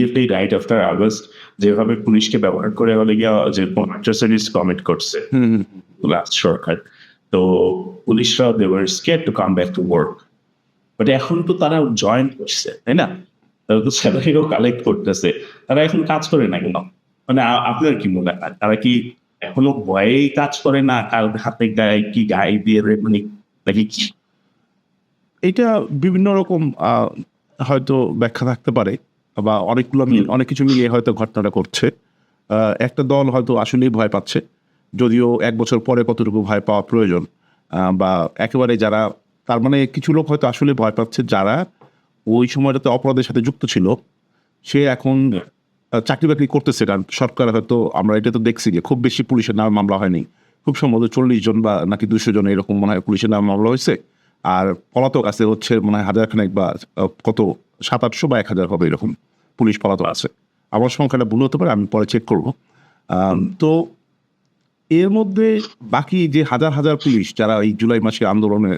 Immediately right after August যেভাবে পুলিশকে ব্যবহার করে হলে গিয়া যে অ্যাট্রসিটিস কমিট করছে লাস্ট সরকার তো পুলিশরা they were scared to come back to work but এখন তো তারা জয়েন করছে তাই না? তারা তো স্যালারিও কালেক্ট করতেছে। তারা এখন কাজ করে না কেন? মানে আপনার কি মনে হয়? তারা কি এখনও ভয়েই কাজ করে না? কার হাতে গায়ে কি গায়ে দিয়ে মানে নাকি কি? এটা বিভিন্ন রকম হয়তো ব্যাখ্যা থাকতে পারে। বা অনেকগুলো মিল অনেক কিছু মিলিয়ে হয়তো ঘটনাটা করছে একটা দল হয়তো আসলেই ভয় পাচ্ছে। যদিও এক বছর পরে কতটুকু ভয় পাওয়া প্রয়োজন। বা একেবারে যারা তার মানে কিছু লোক হয়তো আসলে ভয় পাচ্ছে যারা ওই সময়টাতে অপরাধের সাথে যুক্ত ছিল। সে এখন চাকরি বাকরি করতেছে কারণ সরকার হয়তো আমরা এটা তো দেখছি যে খুব বেশি পুলিশের নামে মামলা হয়নি। খুব সম্ভবত চল্লিশ জন বা নাকি দুশো জন এরকম মনে হয় পুলিশের নামে মামলা হয়েছে। আর পলাতক আছে হচ্ছে মনে হয় হাজার খানেক বা কত সাত আটশো বা এক হাজার হবে এরকম। পুলিশ পলাতক আছে। আমার সংখ্যাটা ভুল হতে পারে, আমি পরে চেক করব। তো এর মধ্যে বাকি যে হাজার হাজার পুলিশ যারা এই জুলাই মাসে আন্দোলনে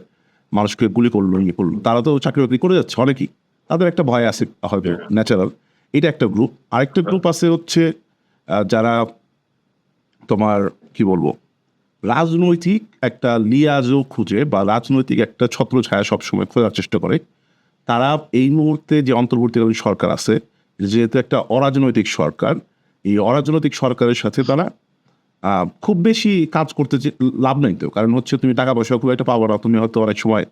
মানুষকে গুলি করল ইয়ে করল, তারা তো চাকরি বাকরি করে যাচ্ছে অনেকেই। তাদের একটা ভয় আছে হয়তো ন্যাচারাল এটা একটা গ্রুপ আরেকটা গ্রুপ আছে হচ্ছে যারা তোমার কি বলব, রাজনৈতিক একটা লিয়াজও খুঁজে বা রাজনৈতিক একটা ছত্র ছায়া সবসময় খোঁজার চেষ্টা করে। তারা এই মুহূর্তে যে অন্তর্বর্তীকালীন সরকার আছে যেহেতু একটা অরাজনৈতিক সরকার এই অরাজনৈতিক সরকারের সাথে তারা খুব বেশি কাজ করতে লাভ নেই তো। কারণ হচ্ছে তুমি টাকা পয়সা খুব একটা পাবো না। তুমি হয়তো অনেক সময়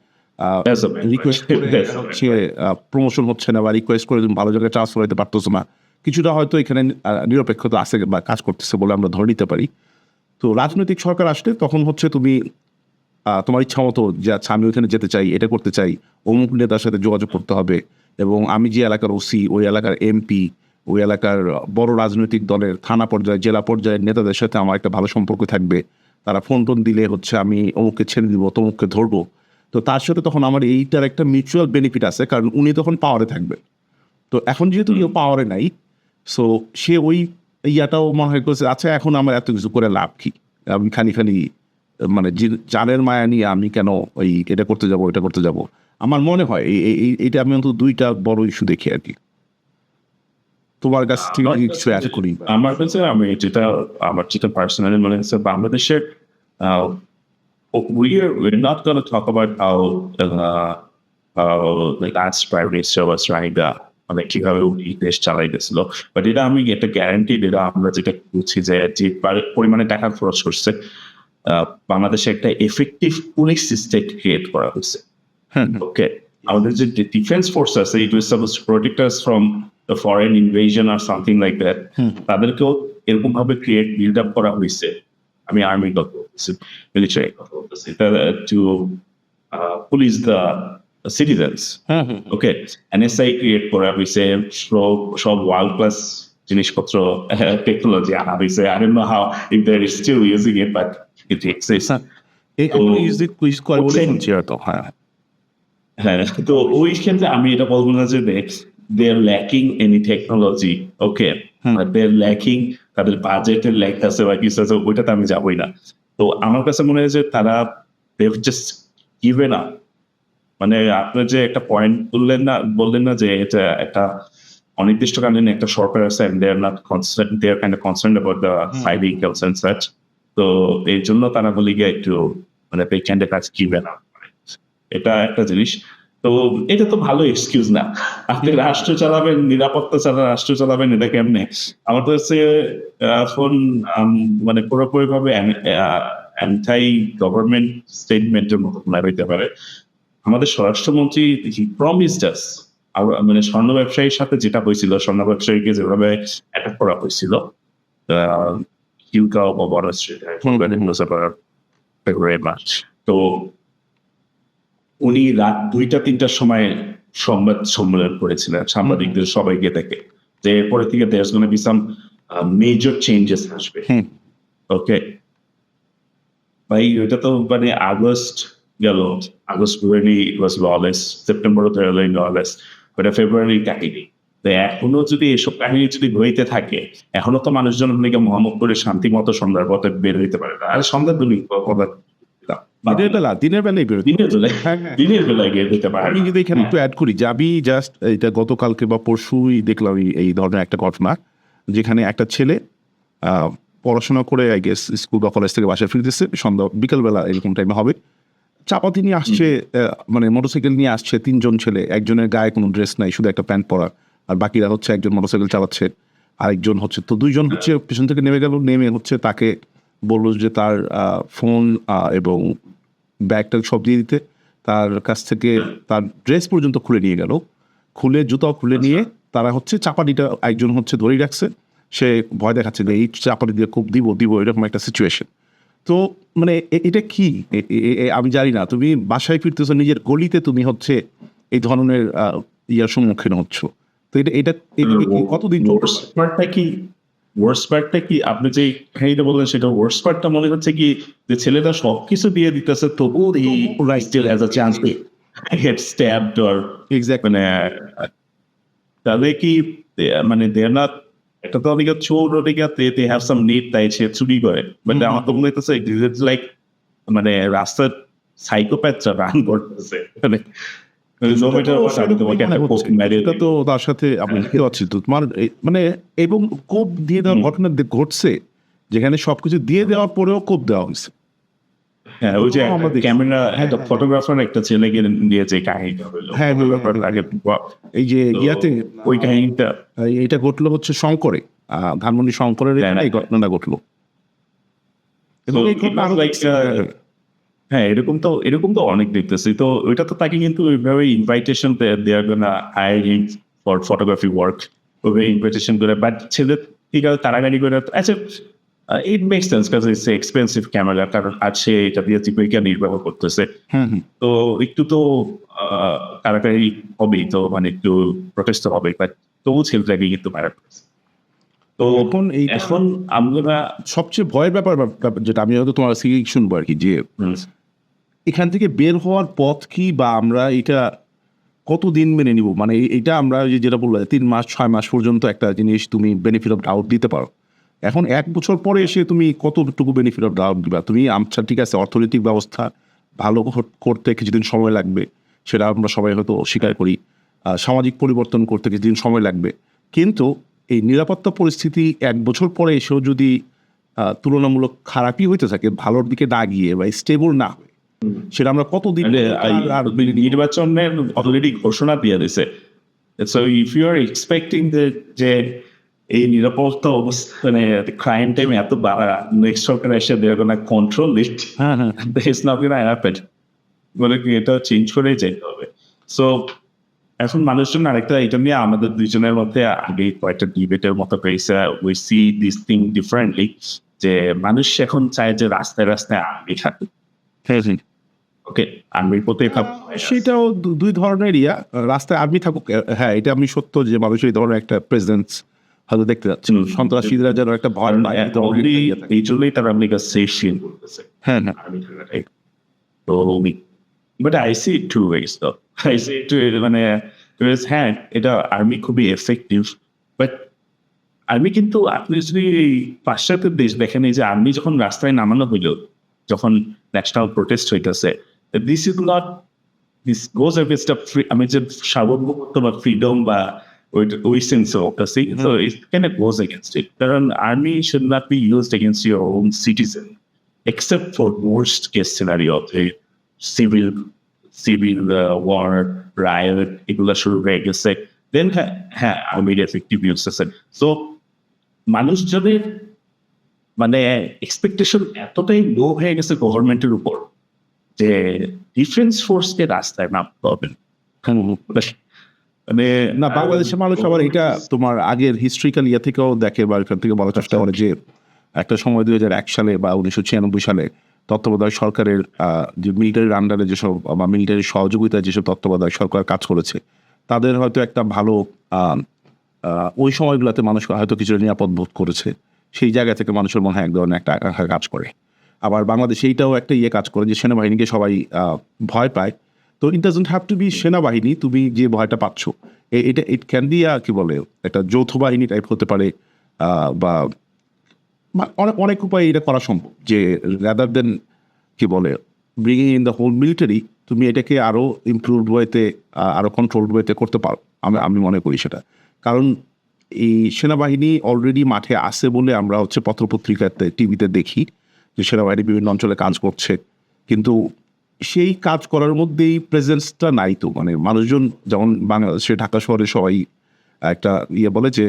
রিকোয়েস্ট হচ্ছে প্রমোশন হচ্ছে না বা রিকোয়েস্ট করে তুমি ভালো জায়গায় ট্রান্সফার হতে পারতেছো না। কিছুটা হয়তো এখানে নিরপেক্ষতা আছে বা কাজ করতেছে বলে আমরা ধরে নিতে পারি। তো রাজনৈতিক সরকার আসলে তখন হচ্ছে তুমি আহ, তোমার ইচ্ছা মতো যে আচ্ছা আমি ওইখানে যেতে চাই এটা করতে চাই অমুক নেতার সাথে যোগাযোগ করতে হবে এবং আমি যে এলাকার ওসি, ওই এলাকার এমপি, ওই এলাকার বড় রাজনৈতিক দলের থানা পর্যায়ে, জেলা পর্যায়ের নেতাদের সাথে আমার একটা ভালো সম্পর্ক থাকবে। তারা ফোন টোন দিলে হচ্ছে আমি অমুককে ছেড়ে দিব, তমুককে ধরবো। তো তার সাথে তখন আমার এইটার একটা মিউচুয়াল বেনিফিট আছে, কারণ উনি তখন পাওয়ারে থাকবে। তো এখন যেহেতু কেউ পাওয়ারে নাই সো সে ওই ইয়াটাও মনে হয় করছে আচ্ছা এখন আমার এত কিছু করে লাভ কি? আমি খানি খানি মানে জানের মায়া নিয়ে আমি কেন ওই এটা করতে যাব এটা করতে যাব? আমার মনে হয় এইটা আমি অন্তত দুইটা বড় ইস্যু দেখি আর কি। তোমার কাছ থেকে কিছু অ্যাড করি? আমার কাছে আমি যেটা আমার যেটা পার্সোনালি মনে হচ্ছে বাংলাদেশের uh, we are we're not going to talk about how uh, how the last prime minister was trying to মানে কীভাবে উনি দেশ চালাই গেছিল। বাট এটা আমি একটা গ্যারান্টি এটা আমরা যেটা বুঝছি যে যে পার- পরিমাণে টাকা খরচ করছে বাংলাদেশে একটা এফেক্টিভ পুলিশ সিস্টেম ক্রিয়েট করা হয়েছে। ওকে আমাদের যে ডিফেন্স ফোর্স আছে it was suppose protect us from the foreign invasion or something like that তাদেরকেও এরকম ভাবে ক্রিয়েট বিল্ড আপ করা হয়েছে। আমি আর্মির কথা বলতেছি মিলিটারি কথা বলতেছি to police the citizens okay NSI create করা হয়েছে সব সব ওয়ার্ল্ড ক্লাস জিনিসপত্র টেকনোলজি আনা হয়েছে। I don't know how if there is still using it but it exist এই ইউজ কুইজ করে বলে শুনছি হয়তো হ্যাঁ। হ্যাঁ তো ওই ক্ষেত্রে আমি এটা বলব না যে they are lacking any technology okay they are lacking তাদের বাজেটের ল্যাক আছে বা কিছু আছে ওইটাতে আমি যাবোই না। তো আমার কাছে মনে হয় যে তারা দে জাস্ট গিভেন আপ মানে আপনার যে একটা পয়েন্ট বললেন না বললেন না যে এটা একটা অনির্দিষ্টকালীন একটা সরকার আছে they are not concern they are kind of concern about the side incomes and such তো এই জন্য তারা বলি গিয়ে একটু মানে পে ক্যান্ডে কাজ গিভেন আপ এটা একটা জিনিস। তো এটা তো ভালো এক্সকিউজ না। আপনি রাষ্ট্র চালাবেন, নিরাপত্তা ছাড়া রাষ্ট্র চালাবেন, এটা কেমনে? আমার তো হচ্ছে এখন মানে পুরোপুরি ভাবে অ্যান্টাই গভর্নমেন্ট স্টেটমেন্টের মতো হইতে পারে। আমাদের স্বরাষ্ট্রমন্ত্রী হি প্রমিসড আস মানে স্বর্ণ ব্যবসায়ীর সাথে যেটা হয়েছিল, স্বর্ণ ব্যবসায়ীকে যেভাবে অ্যাটাক করা হয়েছিল কিউকাও বা বড় স্ট্রিট তো উনি রাত দুইটা তিনটার সময় সংবাদ সম্মেলন করেছিলেন সাংবাদিকদের সবাইকে দেখে যে এরপরে থেকে দেশ gonna be some major changes আসবে। ওকে ভাই ওইটা তো মানে আগস্ট গেল। August February was lawless September lawless ওটা ফেব্রুয়ারি কাহিনী। তো এখনও যদি এসব কাহিনী যদি হইতে থাকে এখনও তো মানুষজন নাকি মোহাম্মদপুরে শান্তি মতো সন্ধ্যার পথে বের হইতে পারে না। আর সন্ধ্যার দুই দিনের বেলা দিনের বেলায় বেরোতে দিনের বেলায় হ্যাঁ, হ্যাঁ। দিনের বেলায় গিয়ে দিতে পারে। আমি কিন্তু এখানে একটু অ্যাড করি। যে আমি জাস্ট এটা গতকালকে বা পরশুই দেখলাম এই- ধরনের একটা ঘটনা যেখানে একটা ছেলে পড়াশোনা করে আই গেস স্কুল বা কলেজ থেকে বাসায় ফিরতেছে। সন্ধ্যা বিকেলবেলা এরকম টাইমে হবে। চাপাতি নিয়ে আসছে মানে মোটরসাইকেল নিয়ে আসছে তিনজন ছেলে। একজনের গায়ে কোনো ড্রেস নাই শুধু একটা প্যান্ট পরা। আর বাকিরা হচ্ছে একজন মোটরসাইকেল চালাচ্ছে আরেকজন হচ্ছে তো দুইজন হচ্ছে পেছন থেকে নেমে গেল নেমে হচ্ছে তাকে বলল যে তার ফোন এবং ব্যাগটা সব দিয়ে দিতে। তার কাছ থেকে তার ড্রেস পর্যন্ত খুলে নিয়ে গেল। খুলে জুতাও খুলে নিয়ে তারা হচ্ছে চাপাটিটা একজন হচ্ছে ধরেই রাখছে। সে ভয় দেখাচ্ছে যে এই চাপাটি দিয়ে খুব দিব দিব এরকম একটা সিচুয়েশন তো মানে এটা কি? আমি জানি না। তুমি বাসায় ফিরতেছো নিজের গলিতে তুমি হচ্ছে এই ধরনের ইয়ার সম্মুখীন হচ্ছ। তো এটা এটা কতদিন? কি ওয়ার্স্ট পার্টটা কি? আপনি যে কাহিনীটা বললেন সেটা ওয়ার্স্ট পার্টটা মনে হচ্ছে কি? যে ছেলেটা সবকিছু দিয়ে দিতেছে তবুও এই still has a chance get stabbed or Exactly. মানে তাদের কি মানে দেয়ার নট একটা তো অনেকে চোর ওদিকে দে হ্যাভ সাম নিড তাই সে চুরি করে। বাট আমার তো মনে হইতেছে লাইক মানে রাস্তার সাইকোপ্যাথরা রান করতেছে। মানে এটা তো তার সাথে দেখতে পাচ্ছি তো। তোমার মানে এবং কোপ দিয়ে দেওয়ার ঘটনা ঘটছে যেখানে সবকিছু দিয়ে দেওয়ার পরেও কোপ দেওয়া হয়েছে। হ্যাঁ ওই যে ক্যামেরা একটা ফটোগ্রাফার একটা ছেলেকে নিয়ে যে কাহিনীটা হলো হ্যাঁ, হ্যাঁ, হ্যাঁ। আগে এই যে ইয়াতে ওই কাহিনীটা ঘটলো হচ্ছে শঙ্করে আহ, ধানমন্ডি শঙ্করের হ্যাঁ, এই ঘটনাটা ঘটলো। এবং এই ঘটনা হ্যাঁ এরকম তো এরকম তো অনেক দেখতেছি। তো ওইটা তো তাকে কিন্তু ওইভাবে ইনভাইটেশন দেওয়ার জন্য হিম ফর ফটোগ্রাফি ওয়ার্ক ওইভাবে ইনভাইটেশন করে। বাট ছেলে ঠিক আছে তাড়াতাড়ি করে আচ্ছা ইট মেক সেন্স কাজ ইটস এক্সপেন্সিভ ক্যামেরা কারণ আছে এটা দিয়ে জীবিকা নির্বাহ করতেছে? তো একটু তো তাড়াতাড়ি হবেই তো মানে একটু প্রটেস্ট হবে বাট তবু ছেলেটাকে কিন্তু মারা তো এখন এই এখন আমরা সবচেয়ে ভয়ের ব্যাপার যেটা আমি হয়তো তোমার শুনব আর কি যে এখান থেকে বের হওয়ার পথ কি বা আমরা এটা কতদিন মেনে নিব? মানে এটা আমরা ওই যেটা বললাম তিন মাস, ছয় মাস পর্যন্ত একটা জিনিস তুমি বেনিফিট অফ ডাউট দিতে পারো। এখন এক বছর পরে এসে তুমি কতটুকু বেনিফিট অফ ডাউট দিবা? তুমি আচ্ছা ঠিক আছে, অর্থনৈতিক ব্যবস্থা ভালো কর- করতে কিছুদিন সময় লাগবে, সেটা আমরা সবাই হয়তো স্বীকার করি। সামাজিক পরিবর্তন করতে কিছুদিন সময় লাগবে। কিন্তু এই নিরাপত্তা পরিস্থিতি এক বছর পরে এসেও যদি তুলনামূলক খারাপই হইতে থাকে, ভালোর দিকে না গিয়ে বা স্টেবল না হয় সেটা আমরা কতদিন মানে আর- নির্বাচনের অলরেডি ঘোষণা দিয়ে দিছে। So if you are expecting যে এই নিরাপত্তা অবস্থা মানে ক্রাইম টাইম এত বাড়া নেক্সট সরকার এসে দেওয়ার কোনো কন্ট্রোল ইট হ্যাঁ হ্যাঁ। ইটস নট গোনা হ্যাপেন বলে কি এটা চেঞ্জ করে যেতে হবে। সো এখন মানুষজন আরেকটা এটা নিয়ে আমাদের দুইজনের মধ্যে আগে কয়েকটা ডিবেটের মতো পেয়েছে we see this thing differently যে মানুষ এখন চায় যে রাস্তায় রাস্তায় আর্মি থাকে। ওকে আর্মির প্রতি সেটাও দুই ধরনের ইয়া। রাস্তায় আর্মি থাকুক হ্যাঁ এটা আমি সত্য যে মানুষের এই ধরনের একটা প্রেজেন্স হয়তো দেখতে যাচ্ছে। সন্ত্রাসীরা যেন একটা ভয় পায়, এই জন্যই তারা সেশন করতেছে হ্যাঁ হ্যাঁ। আর্মি তো but I see two ways তো আই সি টু মানে হ্যাঁ এটা আর্মি খুবই এফেক্টিভ বাট আর্মি কিন্তু আপনি যদি এই পাশ্চাত্যের দেশ দেখেন এই যে আর্মি যখন রাস্তায় নামানো হইল যখন ন্যাশনাল প্রোটেস্ট হইতেছে this is not this goes against আমি যে সার্বভৌমত্ব বা ফ্রিডম বা ওই sense of so it can goes against it কারণ army should not be used against your own citizen except for worst case scenario the civil civil uh, war riot এগুলো শুরু হয়ে গেছে দেন হ্যাঁ হ্যাঁ আর্মির এফেক্টিভ ইউজ আছে সো মানুষজনের মানে এক্সপেকটেশন এতটাই লো হয়ে গেছে গভর্নমেন্টের উপর যে ডিফেন্স ফোর্সকে রাস্তায় নামতে হবে। মানে না বাংলাদেশের মানুষ আবার এটা তোমার আগের হিস্ট্রিক্যাল ইয়ে থেকেও দেখে বা এখান থেকে বলার চেষ্টা করে যে একটা সময় দুই হাজার এক সালে বা উনিশশো ছিয়ানব্বই সালে তত্ত্বাবধায়ক সরকারের যে মিলিটারির আন্ডারে যেসব বা মিলিটারির সহযোগিতায় যেসব তত্ত্বাবধায়ক সরকার কাজ করেছে তাদের হয়তো একটা ভালো ওই সময়গুলোতে মানুষ হয়তো কিছুটা নিরাপদ বোধ করেছে। সেই জায়গা থেকে মানুষের মনে হয় এক ধরনের একটা আকাঙ্ক্ষা কাজ করে। আবার বাংলাদেশে এইটাও একটা ইয়ে কাজ করে যে সেনাবাহিনীকে সবাই ভয় পায়। তো it doesn't have to be সেনাবাহিনী, তুমি যে ভয়টা পাচ্ছ এটা ইট ক্যান বি কি বলে, একটা যৌথ বাহিনী টাইপ হতে পারে বা অনেক অনেক উপায়ে এটা করা সম্ভব। যে রাদার দেন কি বলে bringing in the whole military তুমি এটাকে আরও ইমপ্রুভড ওয়েতে আরও কন্ট্রোলড ওয়েতে করতে পারো। আমি আমি মনে করি সেটা। কারণ এই সেনাবাহিনী অলরেডি মাঠে আছে বলে আমরা হচ্ছে পত্রপত্রিকাতে, টিভিতে দেখি। সেনাবাহিনী বিভিন্ন অঞ্চলে কাজ করছে। কিন্তু সেই কাজ করার মধ্যেই প্রেজেন্সটা নাই তো। মানে মানুষজন যেমন বাংলাদেশে, ঢাকা শহরে সবাই একটা ইয়ে বলে যে,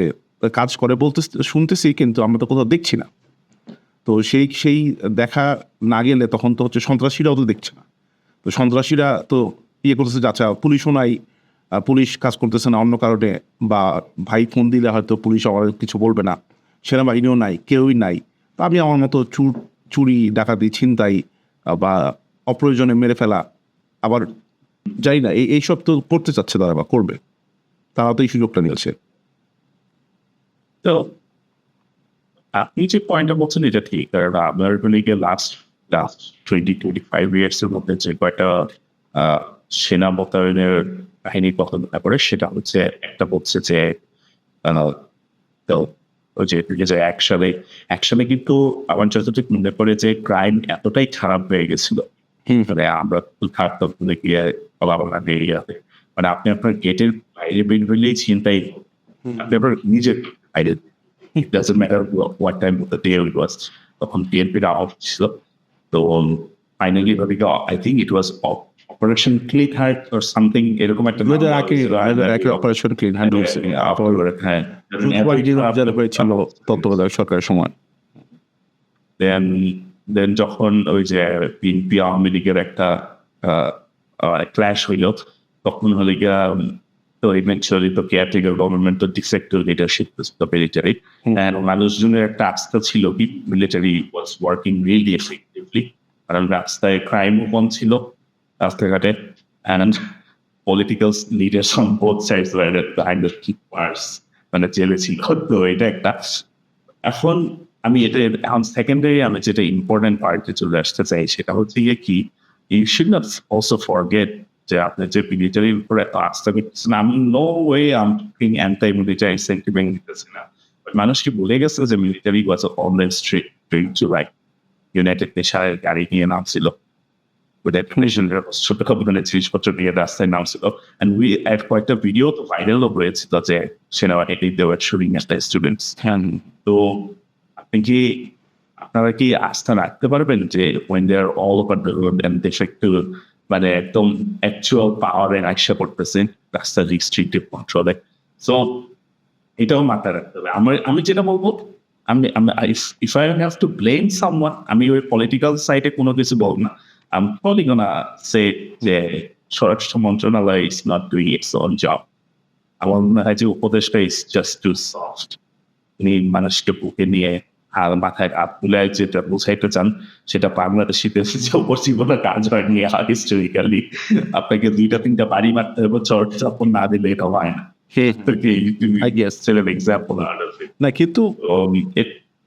কাজ করে বলতে শুনতেছি কিন্তু আমরা তো কোথাও দেখছি না। তো সেই সেই দেখা না গেলে তখন তো হচ্ছে সন্ত্রাসীরাও তো দেখছে না। তো সন্ত্রাসীরা তো ইয়ে করতেছে যে আচ্ছা পুলিশও নাই পুলিশ কাজ করতেছে না অন্য কারণে বা ভাই ফোন দিলে হয়তো পুলিশ আমার কিছু বলবে না, সেনাবাহিনীও নাই, কেউই নাই। তো আমি আমার মতো চুর চুরি, ডাকাতি, ছিনতাই বা অপ্রয়োজনে মেরে ফেলা, আবার যাই না, এই, এইসব তো করতে চাচ্ছে তারা বা করবে। তারা তো এই সুযোগটা নিয়েছে। তো, আপনি যে পয়েন্টটা বলছেন, এটা ঠিক। কারণ আপনার লিগে last last twenty twenty five years এর মধ্যে যে কয়টা সেনা মোতায়েনের কাহিনীর কথা মনে পড়ে সেটা হচ্ছে একটা বলছে যে তো যে যে এক সালে এক কিন্তু আমার যতটুকু মনে পড়ে যে ক্রাইম এতটাই খারাপ হয়ে গেছিল। মানে আমরা থাকতাম গিয়ে বাবা এরিয়াতে মানে আপনি আপনার গেটের বাইরে বের হইলেই চিন্তাই আপনি আপনার নিজের বাইরে। Doesn't matter what, what time of the day it was তখন বিএনপির অফ ছিল। তো ফাইনালি ভাবি I think it was operation clean heart or something এরকম একটা আমাদের আগে ছিল। আগে অপারেশন ক্লিন হ্যান্ড হ্যাঁ হয়েছিল তত্ত্বাবধায়ক সরকারের সময়। দেন দেন যখন ওই যে বিএনপি আওয়ামী লীগের একটা ক্ল্যাশ হইল তখন হলে গিয়া তো ইভেন্চুয়ালি তো কেয়ারটেকার গভর্নমেন্ট তো ডিসেক্টর লিডারশিপ তো মিলিটারি অ্যান্ড মানুষজনের একটা আস্থা ছিল কি? Military was working really effectively কারণ রাস্তায় ক্রাইমও কম ছিল। রাস্তাঘাটে and political leaders on both sides behind the keepers মানে জেলে ছিল তো এটা একটা এখন আমি এটা এখন সেকেন্ডারি আমি যেটা ইম্পর্টেন্ট পার্টে চলে আসতে চাই সেটা হচ্ছে গিয়ে কি you should not also forget যে আপনি যে মিলিটারির উপর এত আস্থা করতেছেন আমি no way I'm anti military sentiment দিতেছি না But মানুষ কি ভুলে গেছে যে military was always street to right United নেশনের গাড়ি নিয়ে নামছিল with definition ছোট মানে জিনিসপত্র নিয়ে রাস্তায় নামছিল and we at কয়েকটা ভিডিও তো ভাইরালও হয়েছিল যে সেনাবাহিনী they were shooting at the students. তো আপনি কি আপনারা কি আস্থা রাখতে পারবেন যে when they are all over the road and they একটু মানে একদম অ্যাকচুয়াল পাওয়ারে আইসা করতেছেন রাস্তার রিস্ট্রিক্টিভ কন্ট্রোলে সো এটাও মাথায় রাখতে হবে আমার আমি যেটা বলব আমি if I have to blame someone আমি ওই পলিটিক্যাল সাইডে কোনো কিছু বলব না আমি probably gonna say যে স্বরাষ্ট্র মন্ত্রণালয় is not doing its on job আমার মনে হয় যে উপদেশটা ইজ জাস্ট টু সফট উনি মানুষকে বুকে নিয়ে আর মাথায় হাত তুলে যেটা বোঝাইতে চান সেটা বাংলাদেশিদের যে উপজীবনে কাজ হয়নি হিস্টোরিক্যালি আপনাকে দুইটা তিনটা বাড়ি মারতে হবে চর্চ চাপন না দিলে এটা হয় না। I guess. এক্সাম্পল না কিন্তু it